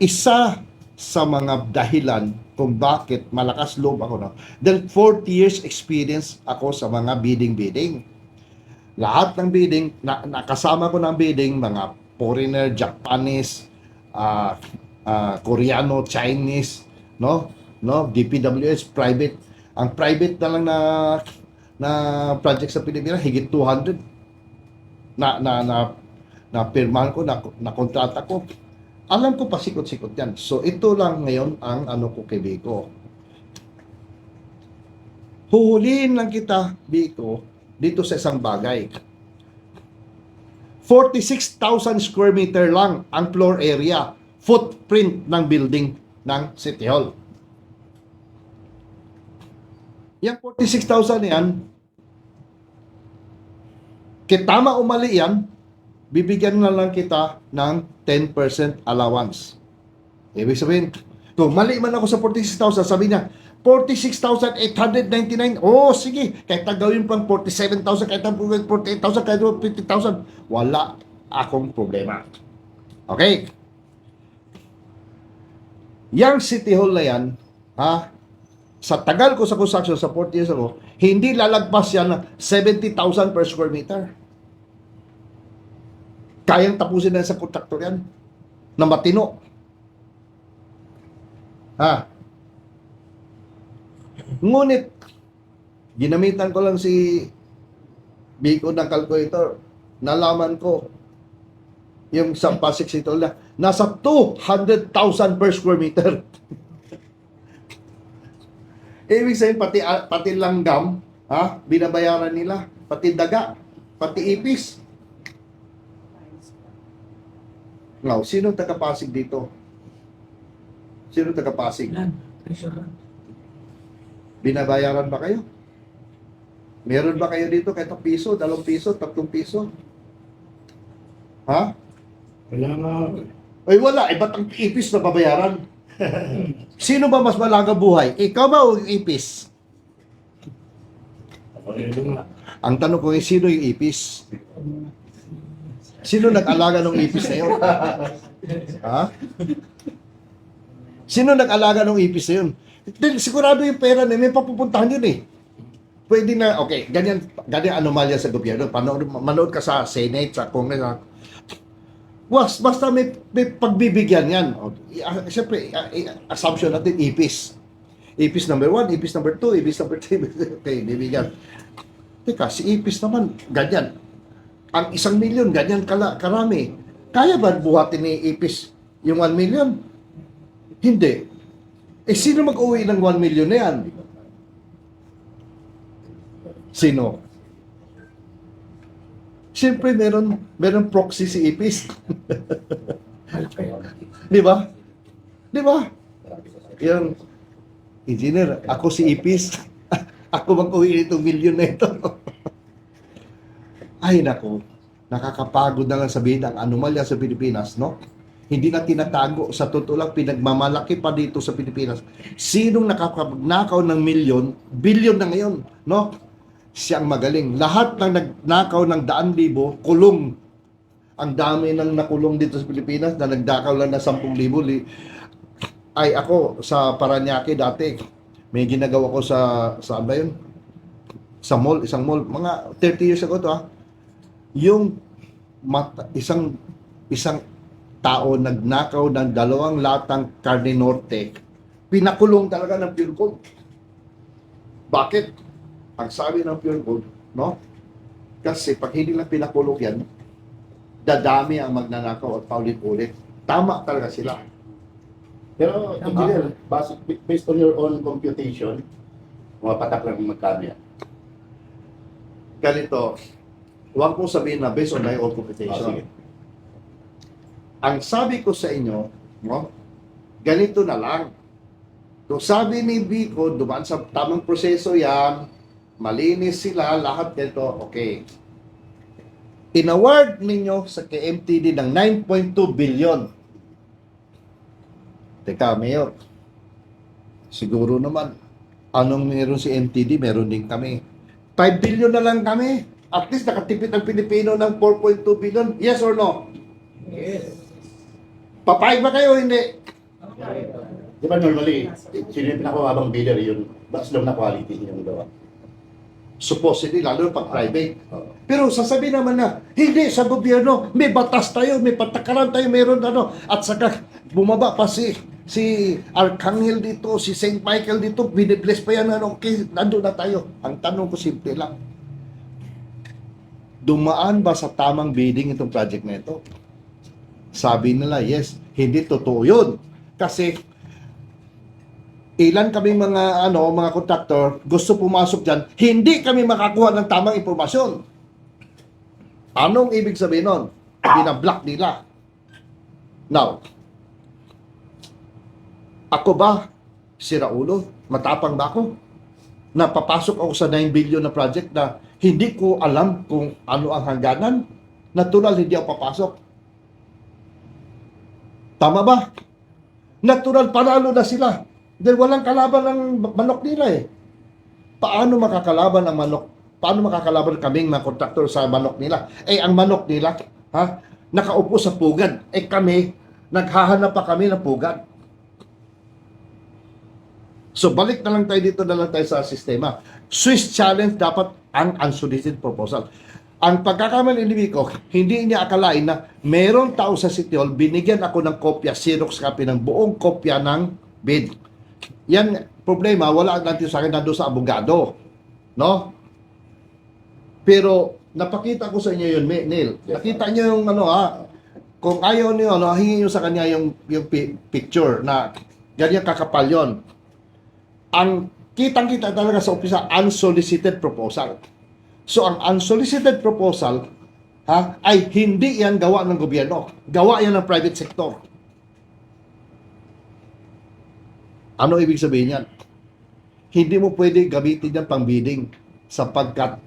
isa sa mga dahilan kung bakit malakas loob ako no dahil 40 years experience ako sa mga bidding-bidding lahat ng bidding na, nakasama ko ng bidding mga foreigner, Japanese, ah ah, Koreano, Chinese, no? No, DPWS private. Ang private na lang na na project sa Pilipinas higit 200 na na na na pirmahan ko na, na kontrata ko. Alam ko pasikot-sikot yan. So ito lang ngayon ang ano ko kay Biko. Huhulihin lang kita, Biko, dito sa isang bagay. 46,000 square meter lang ang floor area, footprint ng building ng City Hall. Yang 46,000 yan, kitama o mali yan, bibigyan na lang kita ng 10% allowance. Ibig sabihin, kung mali man ako sa 46,000, sabi niya, 46,899. Oh, sige. Kahit na gawin pang 47,000, kahit na 48,000, kahit na 50,000, wala akong problema. Okay? Yang City Hall na yan, ha, sa tagal ko sa construction, sa 40 years ago, hindi lalagpas yan ng 70,000 per square meter. Kayang tapusin na sa kontraktor yan na matino. Ha? Ngunit, ginamitan ko lang si Biko ng calculator. Nalaman ko yung sa Pasig City na nasa 200,000 per square meter. Ibig sabihin, pati, pati langgam, ha, binabayaran nila. Pati daga, pati ipis. Now, sino taga-Pasig dito? Sino taga-Pasig? Binabayaran ba kayo? Meron ba kayo dito kahit ang piso, dalawang piso, tatlong piso? Ha? Wala nga. Ay wala, eh ba't ang ipis na babayaran? Sino ba mas malaga buhay? Ikaw ba o yung ipis? Ang tanong ko ay sino yung ipis? Sino nag-alaga ng ipis na yun? ha? Sino nag-alaga ng ipis na yun? Dahil sigurado yung pera na may papupuntahan yun eh. Pwede na, okay, ganyan, ganyan anomalya sa gobyerno. Panood, manood ka sa Senate, sa Congress, Was, basta may, may pagbibigyan yan. Ah, Siyempre, ah, i- assumption natin, ipis. Ipis number one, ipis number two, ipis number three. okay, bibigyan. Teka, si ipis naman, ganyan. Ang isang milyon, ganyan kala, karami. Kaya ba buhatin ni ipis yung 1 million? Hindi. Eh, sino mag-uwi ng 1 million na yan? Sino? Siyempre, meron, meron proxy si ipis. Di ba? Di ba? Yung engineer, ako si Ipis. ako mag-uwi nitong milyon na ito. Ay, nako. Nakakapagod na lang sabihin ang anomalya sa Pilipinas, no? Hindi na tinatago. Sa totoo lang, pinagmamalaki pa dito sa Pilipinas. Sinong nakakapagnakaw ng milyon, bilyon na ngayon, no? Siyang magaling. Lahat ng nagnakaw ng daan libo, kulong ang dami nang nakulong dito sa Pilipinas na nagdakaw lang na 10,000 li- ay ako sa Paranaque dati may ginagawa ko sa saan ba yun sa mall isang mall mga 30 years ago to ah yung mata, isang isang tao nagnakaw ng dalawang latang carne norte pinakulong talaga ng pure gold bakit ang sabi ng pure gold no kasi pag hindi lang pinakulong yan dadami ang magnanakaw at paulit-ulit. Tama talaga sila. Pero, engineer, base, based on your own computation, mga patak lang magkano yan. Ganito, huwag kong sabihin na based on my own Ah, computation. sige. ang sabi ko sa inyo, no, ganito na lang. Kung sabi ni Vico, dumaan sa tamang proseso yan, malinis sila, lahat ganito, okay. Inaward ninyo sa KMTD ng 9.2 billion. Teka, Mayor, siguro naman, anong meron si MTD, meron din kami. 5 billion na lang kami. At least nakatipid ang Pilipino ng 4.2 billion. Yes or no? Yes. Papayag ba kayo hindi? Di ba normally, sino yung pinakamabang bidder yun, mas low na quality yung gawa. Supposedly, lalo pag private. Pero sasabihin naman na, hindi, sa gobyerno, may batas tayo, may patakaran tayo, meron ano. At saka, bumaba pa si, si Archangel dito, si Saint Michael dito, binibless pa yan, ano, okay, nandun na tayo. Ang tanong ko simple lang, dumaan ba sa tamang bidding itong project na ito? Sabi nila, yes. Hindi totoo yun. Kasi, ilan kaming mga ano mga kontraktor gusto pumasok diyan hindi kami makakuha ng tamang impormasyon anong ibig sabihin nun binablock nila now ako ba si Raulo matapang ba ako napapasok ako sa 9 billion na project na hindi ko alam kung ano ang hangganan natural hindi ako papasok tama ba natural panalo na sila dahil walang kalaban ng manok nila eh. Paano makakalaban ang manok? Paano makakalaban kaming mga kontraktor sa manok nila? Eh, ang manok nila, ha? Nakaupo sa pugad. Eh, kami, naghahanap pa kami ng pugad. So, balik na lang tayo dito na lang tayo sa sistema. Swiss challenge dapat ang unsolicited proposal. Ang pagkakamali ni Vico, hindi niya akalain na meron tao sa City Hall, binigyan ako ng kopya, Xerox copy ng buong kopya ng bid. Yan, problema, wala natin sa akin nandun sa abogado. No? Pero, napakita ko sa inyo yun, Neil. Nakita niyo yung ano ha, kung ayaw niyo, ano, hingin niyo sa kanya yung, yung pi- picture na ganyan kakapal yon. Ang kitang-kita talaga sa umpisa, unsolicited proposal. So, ang unsolicited proposal, ha, ay hindi yan gawa ng gobyerno. Gawa yan ng private sector. Ano ibig sabihin yan? Hindi mo pwede gamitin yan pang bidding sapagkat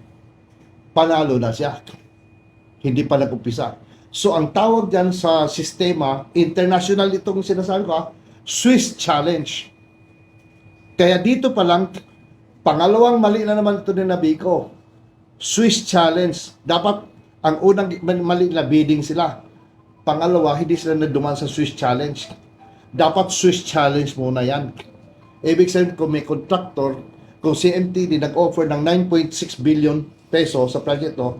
panalo na siya. Hindi pa nag-umpisa. So, ang tawag dyan sa sistema, international itong sinasabi ko, ha, Swiss Challenge. Kaya dito pa lang, pangalawang mali na naman ito ni Nabico. Swiss Challenge. Dapat ang unang mali na bidding sila. Pangalawa, hindi sila naduman sa Swiss Challenge. Dapat Swiss Challenge muna yan. Ibig sabihin, kung may contractor, kung CMTD nag-offer ng 9.6 billion peso sa project to,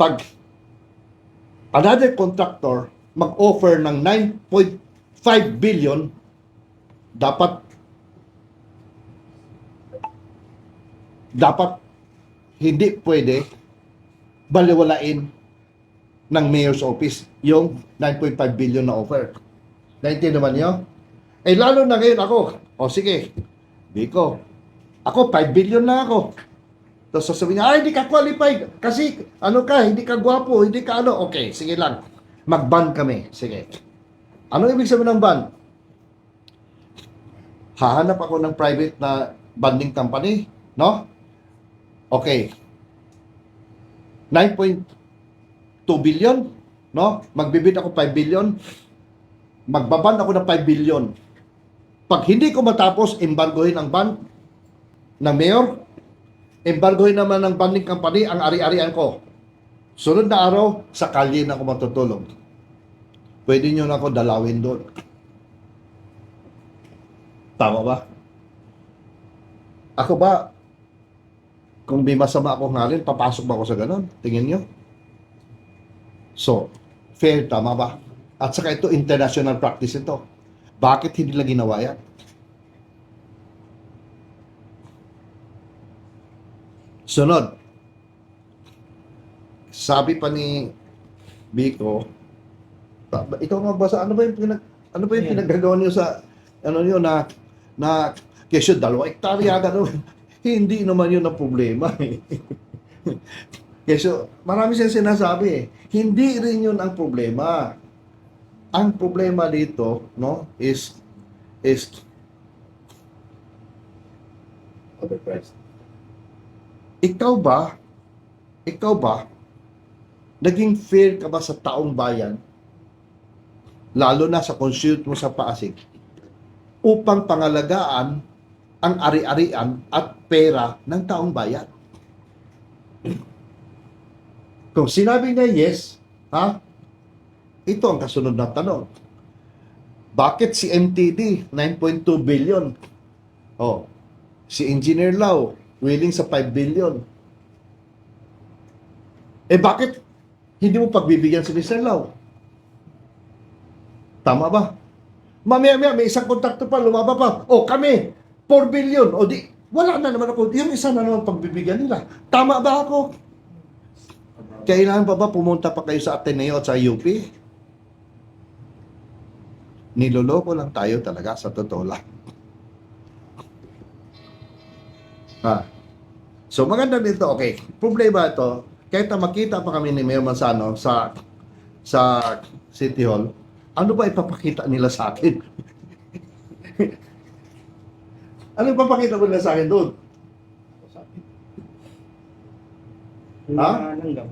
pag another contractor mag-offer ng 9.5 billion, dapat dapat hindi pwede baliwalain ng mayor's office yung 9.5 billion na offer. Naintindihan niyo? Eh lalo na ngayon ako. O sige, Biko, ako 5 billion na ako. Tapos sasabihin niya, ay hindi ka qualified. Kasi ano ka, hindi ka gwapo, hindi ka ano. Okay, sige lang. Mag-ban kami. Sige. Ano ibig sabihin ng ban? Hahanap ako ng private na banding company, no? Okay. 9.2 billion, no? Magbibid ako 5 billion. Magbaban ako ng 5 billion. Pag hindi ko matapos, embargohin ang ban ng mayor, embargohin naman ng banding company ang ari-arian ko. Sunod na araw, sa kalye na ako matutulog. Pwede nyo na ako dalawin doon. Tama ba? Ako ba, kung may masama akong halin, papasok ba ako sa ganon? Tingin nyo? So, fair, tama ba? At saka ito, international practice ito. Bakit hindi lang ginawa yan? Sunod. Sabi pa ni Biko, "Ba- ba- ikaw magbasa, ano ba yung pinag, ano ba yung Yeah. pinaggagawa niyo sa, ano niyo na, na, kesyo dalawa hektarya, gano'n. Hindi naman yun ang problema eh. kesyo, marami siyang sinasabi eh. Hindi rin yun ang problema. Ang problema dito, no, is, is ikaw ba, ikaw ba, naging fair ka ba sa taong bayan, lalo na sa constitute mo sa Pasig, upang pangalagaan ang ari-arian at pera ng taong bayan? Kung sinabi niya yes, ha? Ito ang kasunod na tanong. Bakit si MTD 9.2 billion? Oh. Si Engineer Lau willing sa 5 billion. Eh bakit hindi mo pagbibigyan si Mr. Lau? Tama ba? Mamaya-maya, may isang kontrakto pa, lumaba pa. O, kami, 4 billion. O di, wala na naman ako. Yung isa na naman pagbibigyan nila. Tama ba ako? Kailangan pa ba pumunta pa kayo sa Ateneo at sa UP? Niloloko lang tayo talaga sa totoo lang. Ha. So maganda dito, okay. Problema ito, kahit na makita pa kami ni Mayor Manzano sa sa City Hall, ano ba ipapakita nila sa akin? Ano ipapakita mo nila sa akin doon? Ha? mga langgam.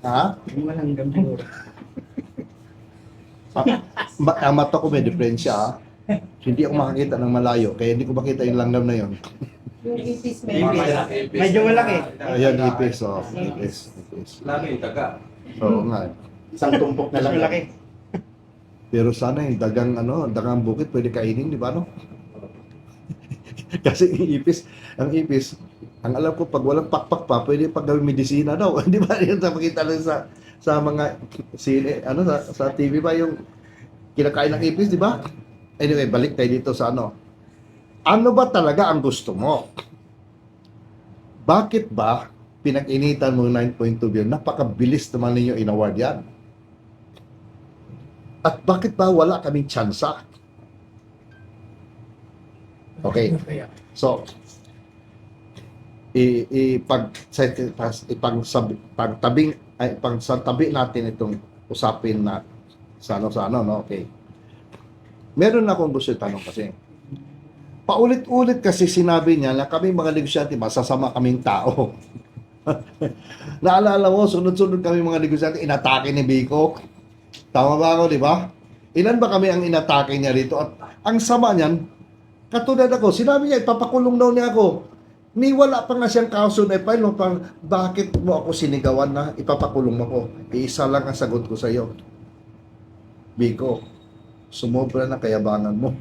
Ha? Yung mga langgam siguro. Ma- ang mata ko may diferensya. ha? Hindi ako makakita ng malayo, kaya hindi ko makita yung langgam na yon. Yung ipis Ipis. may Medyo malaki. Ayan, ipis. Oh, ipis. ipis. Lagi yung taga. Oo nga. eh. Isang tumpok na Mas lang. malaki. Pero sana yung dagang ano, dagang bukit pwede kainin, di ba no? Kasi yung ipis, ang ipis, ang alam ko pag walang pakpak pa, pwede pag gawing medisina daw. Di ba? Yun sa makita lang sa sa mga sine, ano sa, sa TV ba yung kinakain ng ipis, di ba? Anyway, balik tayo dito sa ano. Ano ba talaga ang gusto mo? Bakit ba pinag-initan mo yung 9.2 billion? Napakabilis naman ninyo in-award yan. At bakit ba wala kaming tsansa? Okay. So, i, i pag sa ipang pagtabing ay pang sa tabi natin itong usapin na sa ano sa ano no? Okay. Meron na akong gusto itanong kasi. Paulit-ulit kasi sinabi niya na kami mga negosyante masasama kaming tao. Naalala mo sunod-sunod kami mga negosyante inatake ni Biko. Tama ba ako di ba? Ilan ba kami ang inatake niya rito? At ang sama niyan katulad ako sinabi niya ipapakulong daw niya ako Ni wala pa nga siyang kaso na file no, pang bakit mo ako sinigawan na ipapakulong mo ko? Iisa lang ang sagot ko sa iyo. Biko, sumobra na kayabangan mo.